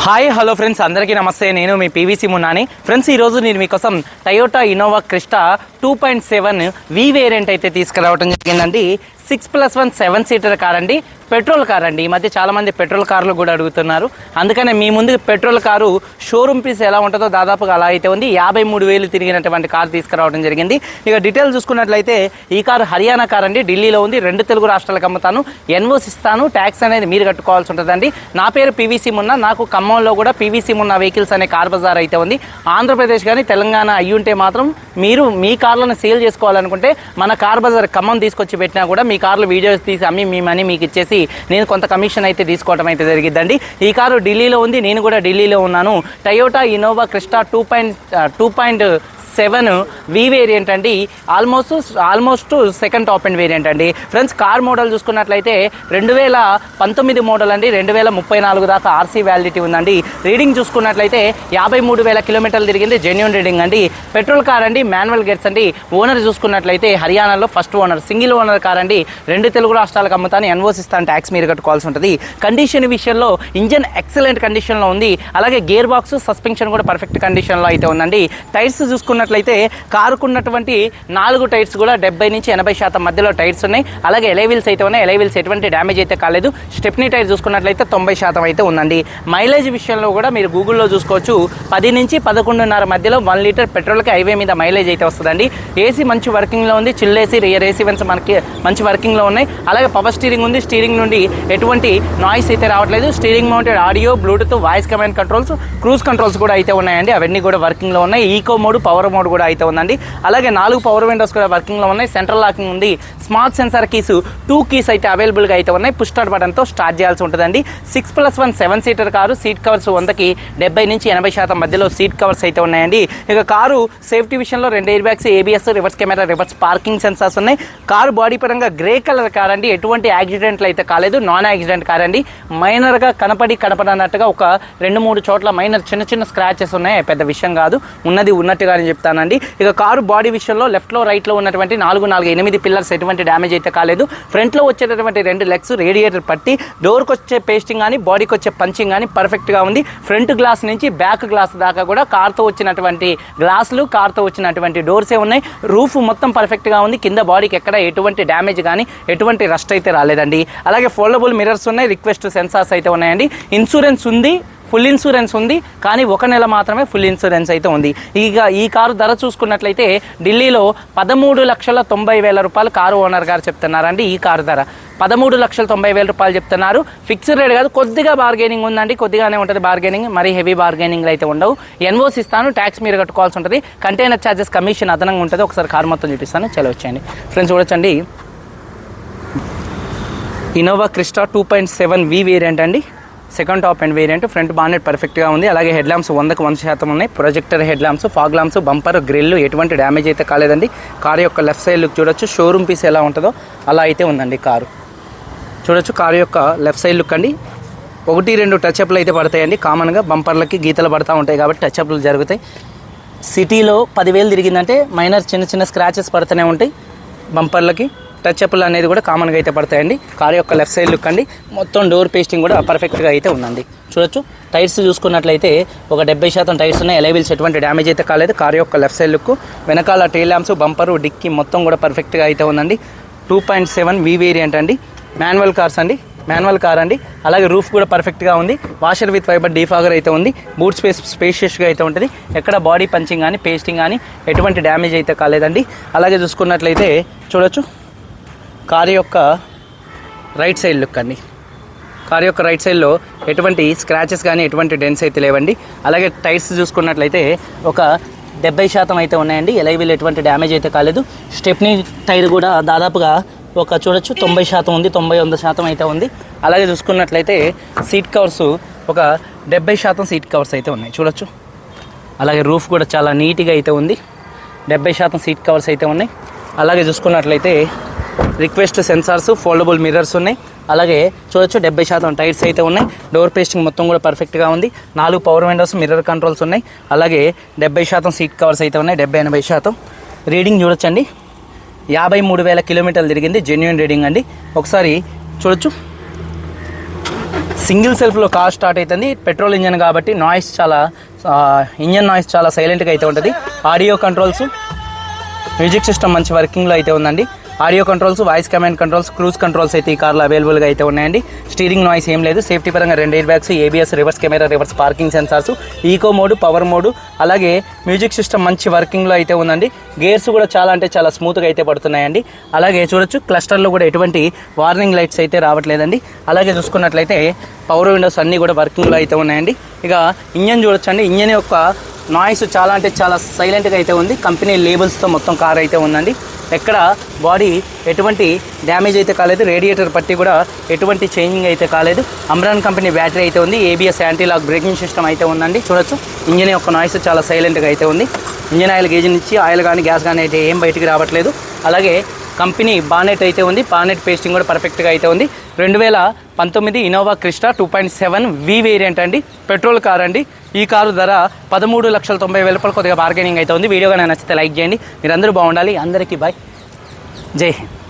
Hi hello friends. అందరికీ నమస్తే. నేను మీ పీవీసీ మున్నాని. ఫ్రెండ్స్ ఈరోజు నేను మీకోసం Toyota Innova Crysta two point seven V variant అయితే తీసుకురావడం జరిగిందండి. Six plus one seven seater car అండి పెట్రోల్ కార్ అండి ఈ మధ్య చాలామంది పెట్రోల్ కార్లు కూడా అడుగుతున్నారు. అందుకనే మీ ముందు పెట్రోల్ కారు షోరూమ్ పీస్ ఎలా ఉంటుందో దాదాపుగా అలా అయితే ఉంది. యాభై మూడు వేలు తిరిగినటువంటి కార్ తీసుకురావడం జరిగింది. ఇక డీటెయిల్ చూసుకున్నట్లయితే ఈ కారు హర్యానా కార్ అండి ఢిల్లీలో ఉంది. రెండు తెలుగు రాష్ట్రాలకు అమ్ముతాను. ఎన్ఓస్ ఇస్తాను. ట్యాక్స్ అనేది మీరు కట్టుకోవాల్సి ఉంటుందండి. నా పేరు పీవీసీ మున్న. నాకు ఖమ్మంలో కూడా పీవీసీ మున్న వెహికల్స్ అనే కార్ బజార్ అయితే ఉంది. ఆంధ్రప్రదేశ్ కానీ తెలంగాణ అయ్యి ఉంటే మాత్రం మీరు మీ కార్లను సేల్ చేసుకోవాలనుకుంటే మన కార్ బజార్ ఖమ్మం తీసుకొచ్చి పెట్టినా కూడా మీ కార్లు వీడియోస్ తీసి అమ్మి మీ మనీ మీకు ఇచ్చేసి నేను కొంత కమిషన్ అయితే తీసుకోవడం అయితే జరిగిద్దండి. ఈ కారు ఢిల్లీలో ఉంది నేను కూడా ఢిల్లీలో ఉన్నాను. Toyota Innova Crysta two point two point seven V variant అండి. Almost almost second top end variant అండి. ఫ్రెండ్స్ కార్ మోడల్ చూసుకున్నట్లయితే రెండు వేల పంతొమ్మిది మోడల్ అండి. రెండు వేల ముప్పై నాలుగు దాకా ఆర్సీ వ్యాలిడిటీ ఉందండి. రీడింగ్ చూసుకున్నట్లయితే యాభై మూడు వేల కిలోమీటర్లు తిరిగింది. జెన్యున్ రీడింగ్ అండి. పెట్రోల్ కార్ అండి మాన్యువల్ గేట్స్ అండి. ఓనర్ చూసుకున్నట్లయితే హర్యానాలో first owner single owner car అండి. రెండు తెలుగు రాష్ట్రాలకు అమ్ముతాను. ఎన్వోసిస్తాను ట్యాక్స్ మీరు కట్టుకోవాల్సి ఉంటుంది. కండిషన్ విషయంలో ఇంజన్ ఎక్సలెంట్ కండిషన్లో ఉంది. అలాగే గేర్ బాక్స్ సస్పెన్షన్ కూడా పర్ఫెక్ట్ కండిషన్లో అయితే ఉందండి. టైర్స్ చూసుకున్నట్లయితే కారుకున్నటువంటి నాలుగు టైర్స్ కూడా డెబ్బై నుంచి ఎనభై శాతం మధ్యలో టైర్స్ ఉన్నాయి. అలాగే ఎలైవిల్స్ అయితే ఉన్నాయి. ఎలైవిల్స్ ఎటువంటి డ్యామేజ్ అయితే కాలేదు. స్టెప్నీ టైర్ చూసుకున్నట్లయితే తొంభై శాతం అయితే ఉందండి. మైలేజ్ విషయంలో కూడా మీరు గూగుల్లో చూసుకోవచ్చు. పది నుంచి పదకొండున్నర మధ్యలో వన్ లీటర్ పెట్రోల్కి హైవే మీద మైలేజ్ అయితే వస్తుందండి. ఏసీ మంచి వర్కింగ్లో ఉంది. Chill AC rear AC vents మనకి మంచి వర్కింగ్లో ఉన్నాయి. అలాగే పవర్ స్టీరింగ్ ఉంది. స్టీరింగ్ నుండి ఎటువంటి నాయిస్ అయితే రావట్లేదు. Steering mounted audio Bluetooth voice command controls cruise controls కూడా అయితే ఉన్నాయండి. అవన్నీ కూడా వర్కింగ్లో ఉన్నాయి. ఈకో మోడ్ పవర్ మోడ్ కూడా అయితే ఉందండి. అలాగే నాలుగు పవర్ విండోస్ కూడా వర్కింగ్లో ఉన్నాయి. సెంట్రల్ లాకింగ్ ఉంది. Smart sensor keys two keys అయితే అవైలబుల్గా అయితే ఉన్నాయి. పుష్టార్ స్టార్ట్ బటన్తో స్టార్ట్ చేయాల్సి ఉంటుందండి. Six plus one seven seater car seat covers వందకి డెబ్బై నుంచి ఎనభై శాతం మధ్యలో సీట్ కవర్స్ అయితే ఉన్నాయండి. ఇక కారు సేఫ్టీ విషయంలో రెండు air bags ABS reverse camera reverse parking sensors ఉన్నాయి. కారు బాడీ పరంగా గ్రే కలర్ కార్ అండి ఎటువంటి యాక్సిడెంట్లు అయితే కాలేదు. నాన్ యాక్సిడెంట్ కార్ అండి మైనర్గా కనపడి కనపడనట్టుగా ఒక రెండు మూడు చోట్ల మైనర్ చిన్న చిన్న స్క్రాచెస్ ఉన్నాయి. పెద్ద విషయం కాదు. ఉన్నది ఉన్నట్టుగానే చెప్తానండి. ఇక కారు బాడీ విషయంలో లెఫ్ట్లో రైట్లో ఉన్నటువంటి నాలుగు నాలుగు ఎనిమిది పిల్లర్స్ ఎటువంటి డ్యామేజ్ అయితే కాలేదు. ఫ్రంట్లో వచ్చేటటువంటి రెండు లెగ్స్ రేడియేటర్ పట్టి డోర్కి వచ్చే పేస్టింగ్ కానీ బాడీకి వచ్చే పంచింగ్ కానీ పర్ఫెక్ట్గా ఉంది. ఫ్రంట్ గ్లాస్ నుంచి బ్యాక్ గ్లాస్ దాకా కూడా కార్తో వచ్చినటువంటి గ్లాసులు కార్తో వచ్చినటువంటి డోర్సే ఉన్నాయి. రూఫ్ మొత్తం పర్ఫెక్ట్గా ఉంది. కింద బాడీకి ఎక్కడ ఎటువంటి డ్యామేజ్ కానీ ఎటువంటి రస్ట్ అయితే రాలేదండి. అలాగే ఫోల్డబుల్ మిరర్స్ ఉన్నాయి. రిక్వెస్ట్ సెన్సార్స్ అయితే ఉన్నాయండి. ఇన్సూరెన్స్ ఉంది. ఫుల్ ఇన్సూరెన్స్ ఉంది కానీ ఒక నెల మాత్రమే ఫుల్ ఇన్సూరెన్స్ అయితే ఉంది. ఇక ఈ కారు ధర చూసుకున్నట్లయితే ఢిల్లీలో పదమూడు లక్షల తొంభై వేల రూపాయలు కారు ఓనర్ గారు చెప్తున్నారండి ఈ కారు ధర. పదమూడు లక్షల తొంభై వేల రూపాయలు చెప్తున్నారు. ఫిక్స్డ్ రేట్ కాదు కొద్దిగా బార్గెనింగ్ ఉందండి. కొద్దిగానే ఉంటుంది బార్గెనింగ్ మరీ హెవీ బార్గెనింగ్ అయితే ఉండవు. ఎన్వోస్ ఇస్తాను ట్యాక్స్ మీరు కట్టుకోవాల్సి ఉంటుంది. కంటైనర్ ఛార్జెస్ కమిషన్ అదనంగా ఉంటుంది. ఒకసారి కారు మొత్తం చూపిస్తాను. చలో వచ్చేయండి. ఫ్రెండ్స్ చూడొచ్చండి. Innova Crysta two point seven V variant అండి. Second top end variant front bonnet పర్ఫెక్ట్గా ఉంది. అలాగే హెడ్ ల్యాంప్స్ వందకు వంద శాతం ఉన్నాయి. Projector head lamps fog lamps bumper grill ఎటువంటి డ్యామేజ్ అయితే కాలేదండి. కారు యొక్క లెఫ్ట్ సైడ్ లుక్ చూడొచ్చు. షోరూమ్ పీస్ ఎలా ఉంటుందో అలా అయితే ఉందండి కారు. చూడొచ్చు కారు యొక్క లెఫ్ట్ సైడ్ లుక్ అండి. ఒకటి రెండు టచ్అప్లు అయితే పడతాయండి. కామన్గా బంపర్లకి గీతలు పడతా ఉంటాయి కాబట్టి టచ్అప్లు జరుగుతాయి. సిటీలో పదివేలు తిరిగిందంటే మైనర్ చిన్న చిన్న స్క్రాచెస్ పడుతూనే ఉంటాయి బంపర్లకి టచ్ అప్లు అనేది కూడా కామన్గా అయితే పడతాయండి. కార్ యొక్క లెఫ్ట్ సైడ్ లుక్ అండి. మొత్తం డోర్ పేస్టింగ్ కూడా పర్ఫెక్ట్గా అయితే ఉందండి. చూడొచ్చు. టైర్స్ చూసుకున్నట్లయితే ఒక డెబ్బై శాతం టైర్స్ ఉన్నాయి. ఎలైవిల్స్ ఎటువంటి డ్యామేజ్ అయితే కాలేదు. కార్ యొక్క లెఫ్ట్ సైడ్ లుక్ వెనకాల టైల్ ల్యాంప్స్ బంపరు డిక్కి మొత్తం కూడా పర్ఫెక్ట్గా అయితే ఉందండి. Two point seven V variant అండి. మాన్యువల్ కార్స్ అండి. మాన్యువల్ కార్ అండి. అలాగే రూఫ్ కూడా పర్ఫెక్ట్గా ఉంది. వాషర్ విత్ ఫైబర్ డీఫాగర్ అయితే ఉంది. బూట్ స్పేస్ స్పేషియస్గా అయితే ఉంటుంది. ఎక్కడ బాడీ పంచింగ్ కానీ పేస్టింగ్ కానీ ఎటువంటి డ్యామేజ్ అయితే కాలేదండి. అలాగే చూసుకున్నట్లయితే చూడొచ్చు. కారు యొక్క రైట్ సైడ్ లుక్ అండి. కారు యొక్క రైట్ సైడ్లో ఎటువంటి స్క్రాచెస్ కానీ ఎటువంటి డెన్స్ అయితే లేవండి. అలాగే టైర్స్ చూసుకున్నట్లయితే ఒక డెబ్బై శాతం అయితే ఉన్నాయండి. ఎలైవిల్ ఎటువంటి డ్యామేజ్ అయితే కాలేదు. స్టెప్నీ టైర్ కూడా దాదాపుగా ఒక చూడొచ్చు తొంభై శాతం ఉంది తొంభై వంద శాతం అయితే ఉంది. అలాగే చూసుకున్నట్లయితే సీట్ కవర్స్ ఒక డెబ్బై శాతం సీట్ కవర్స్ అయితే ఉన్నాయి. చూడొచ్చు. అలాగే రూఫ్ కూడా చాలా నీట్గా అయితే ఉంది. డెబ్బై శాతం సీట్ కవర్స్ అయితే ఉన్నాయి. అలాగే చూసుకున్నట్లయితే రిక్వెస్ట్ సెన్సార్స్ ఫోల్డబుల్ మిర్రర్స్ ఉన్నాయి. అలాగే చూడొచ్చు డెబ్బై శాతం టైర్స్ అయితే ఉన్నాయి. డోర్ పేస్టింగ్ మొత్తం కూడా పర్ఫెక్ట్గా ఉంది. నాలుగు పవర్ విండోస్ మిర్రర్ కంట్రోల్స్ ఉన్నాయి. అలాగే డెబ్బై శాతం సీట్ కవర్స్ అయితే ఉన్నాయి. డెబ్బై ఎనభై శాతం. రీడింగ్ చూడొచ్చండి. యాభై మూడు వేల కిలోమీటర్లు తిరిగింది. జెన్యున్ రీడింగ్ అండి. ఒకసారి చూడొచ్చు. సింగిల్ సెల్ఫ్లో కార్ స్టార్ట్ అవుతుంది పెట్రోల్ ఇంజన్ కాబట్టి నాయిస్ చాలా ఇంజన్ నాయిస్ చాలా సైలెంట్గా అయితే ఉంటుంది. ఆడియో కంట్రోల్స్ మ్యూజిక్ సిస్టమ్ మంచి వర్కింగ్లో అయితే ఉందండి. Audio controls voice command controls cruise controls అయితే ఈ కార్లో అవైలబుల్గా అయితే ఉన్నాయండి. స్టీరింగ్ నాయిస్ ఏం లేదు. సేఫ్టీ పరంగా రెండు air bags ABS reverse camera reverse parking sensors eco mode power mode అలాగే మ్యూజిక్ సిస్టమ్ మంచి వర్కింగ్లో అయితే ఉందండి. గేర్స్ కూడా చాలా అంటే చాలా స్మూత్గా అయితే పడుతున్నాయండి. అలాగే చూడొచ్చు క్లస్టర్లో కూడా ఎటువంటి వార్నింగ్ లైట్స్ అయితే రావట్లేదండి. అలాగే చూసుకున్నట్లయితే పవర్ విండోస్ అన్నీ కూడా వర్కింగ్లో అయితే ఉన్నాయండి. ఇక ఇంజన్ చూడొచ్చండి. ఇంజన్ యొక్క నాయిస్ చాలా అంటే చాలా సైలెంట్గా అయితే ఉంది. కంపెనీ లేబుల్స్తో మొత్తం కార్ అయితే ఉందండి. ఎక్కడ బాడీ ఎటువంటి డ్యామేజ్ అయితే కాలేదు రేడియేటర్ పట్టి కూడా ఎటువంటి చేంజింగ్ అయితే కాలేదు. అమ్రాన్ కంపెనీ బ్యాటరీ అయితే ఉంది ABS anti lock braking system అయితే ఉందండి. చూడొచ్చు. ఇంజిన్ యొక్క నాయిస్ చాలా సైలెంట్గా అయితే ఉంది. ఇంజిన్ ఆయిల్ గేజ్ నుంచి ఆయిల్ కానీ గ్యాస్ కానీ అయితే ఏం బయటికి రావట్లేదు. అలాగే కంపెనీ బానెట్ అయితే ఉంది. బానెట్ పేస్టింగ్ కూడా పర్ఫెక్ట్గా అయితే ఉంది. రెండు వేల పంతొమ్మిది Innova Crysta two point seven V variant అండి. పెట్రోల్ కార్ అండి. ఈ కారు ధర పదమూడు లక్షల తొంభై వేల రూపాయలు కొద్దిగా బార్గెనింగ్ అయితే ఉంది. వీడియో కానీ నచ్చితే లైక్ చేయండి. మీరందరూ బాగుండాలి. అందరికీ బాయ్ జై హింద్.